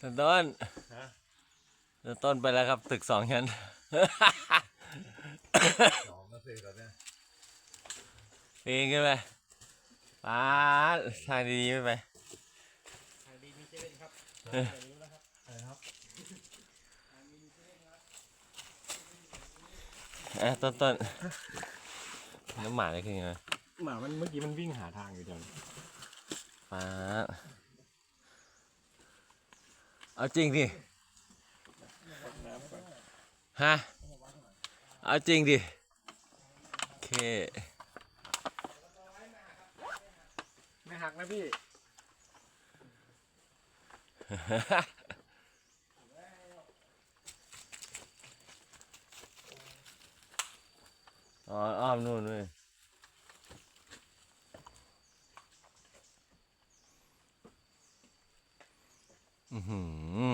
ต้นต้นฮะต้นต้นไปแล้วครับ ตึกสองชั้น สองก็สี่ตอนเนี้ยปีนขึ้นไปป้าดทางดีๆไม่ไป ทางดีมีเซเว่นครับเออ ย่าลืมนะครับอะไรครับอะต้นต้นน้ำหมาได้ขึ้นยังไงหมามันเมื่อกี้มันวิ่งหาทางอยู่จังป้าด เอาจริงดิฮะเอาจริงดิโอเคไม่หักนะพี่ อ๋ออ้อมนู่นนู่น อือหือ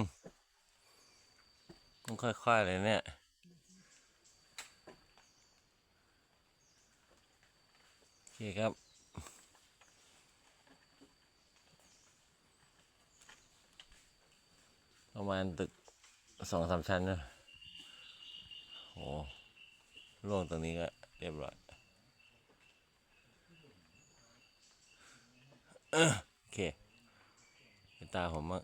ต้องค่อย ๆ เลยเนี่ย โอเคครับประมาณตึกสองสามชั้นนะโอ้ล่วงตรงนี้ก็เรียบร้อยโอเค เป็นตาผมมั้ง